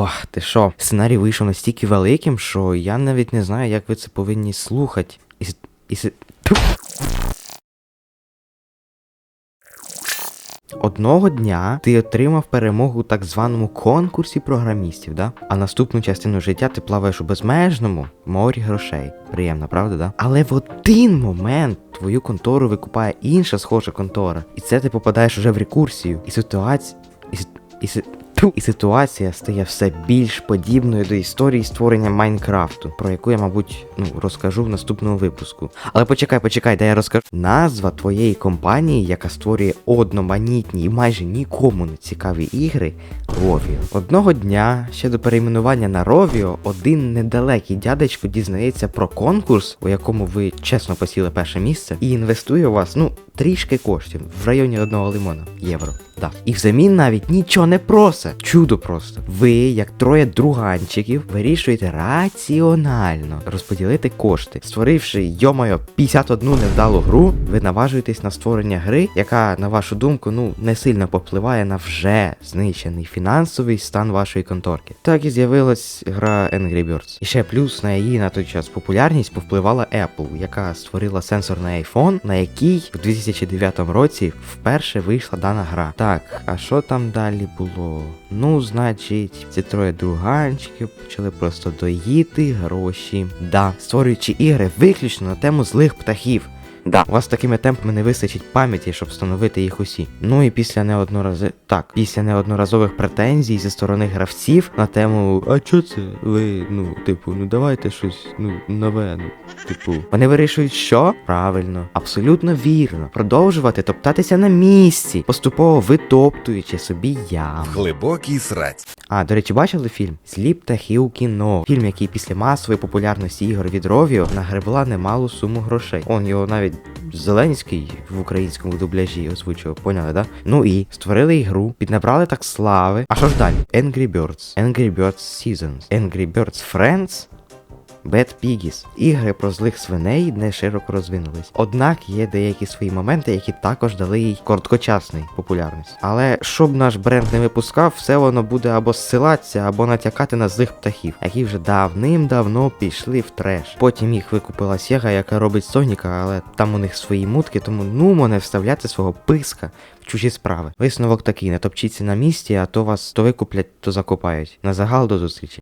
О, ти що, сценарій вийшов настільки великим, що я навіть не знаю, як ви це повинні слухати. І, і. Одного дня ти отримав перемогу у так званому конкурсі програмістів, да? А наступну частину життя ти плаваєш у безмежному морі грошей. Приємно, правда, да? Але в один момент твою контору викупає інша схожа контора. І це ти попадаєш уже в рекурсію. І ситуація. І, і. І ситуація стає все більш подібною до історії створення Майнкрафту, про яку я, мабуть, ну, розкажу в наступному випуску. Але почекай, почекай, де я розкажу. Назва твоєї компанії, яка створює одноманітні і майже нікому не цікаві ігри, Ровіо. Одного дня, ще до перейменування на Ровіо, один недалекий дядечко дізнається про конкурс, у якому ви чесно посіли перше місце, і інвестує у вас, ну, трішки коштів в районі одного лимона євро. Да. І взамін навіть нічого не просить. Чудо просто. Ви, як троє друганчиків, вирішуєте раціонально розподілити кошти. Створивши, йомайо, 51 невдалу гру, ви наважуєтесь на створення гри, яка, на вашу думку, ну не сильно попливає на вже знищений фінансовий стан вашої конторки. Так і з'явилась гра Angry Birds. І ще плюс на її на той час популярність повпливала Apple, яка створила сенсорний iPhone, на який в 2009 році вперше вийшла дана гра. Так, а що там далі було? Ну, значить, ці троє друганчиків почали просто доїти гроші. Да, створюючи ігри виключно на тему злих птахів. Да. У вас такими темпами не вистачить пам'яті, щоб встановити їх усі. Ну і після неодноразових так, після неодноразових претензій зі сторони гравців на тему А чо це? Ви, ну, типу, ну давайте щось, ну, нове, ну, типу. Вони вирішують, що? Правильно, абсолютно вірно. Продовжувати топтатися на місці, поступово витоптуючи собі ям. Глибокий сраць. А, до речі, бачили фільм Злі птахи у кіно. Фільм, який після масової популярності ігор від Ровіо нагребла немалу суму грошей. Он його навіть Зеленський в українському дубляжі озвучував, поняли, да? Ну і створили ігру, піднабрали так слави. А що ж далі? Angry Birds, Angry Birds Seasons, Angry Birds Friends. Bad Piggies. Ігри про злих свиней не широко розвинулись. Однак є деякі свої моменти, які також дали їй короткочасний популярність. Але щоб наш бренд не випускав, все воно буде або зсилатися, або натякати на злих птахів, які вже давним-давно пішли в треш. Потім їх викупила Sega, яка робить Соніка, але там у них свої мутки, тому нумо не вставляти свого писка чужі справи. Висновок такий: не топчіться на місці, а то вас то викуплять, то закопають. На загал до зустрічі.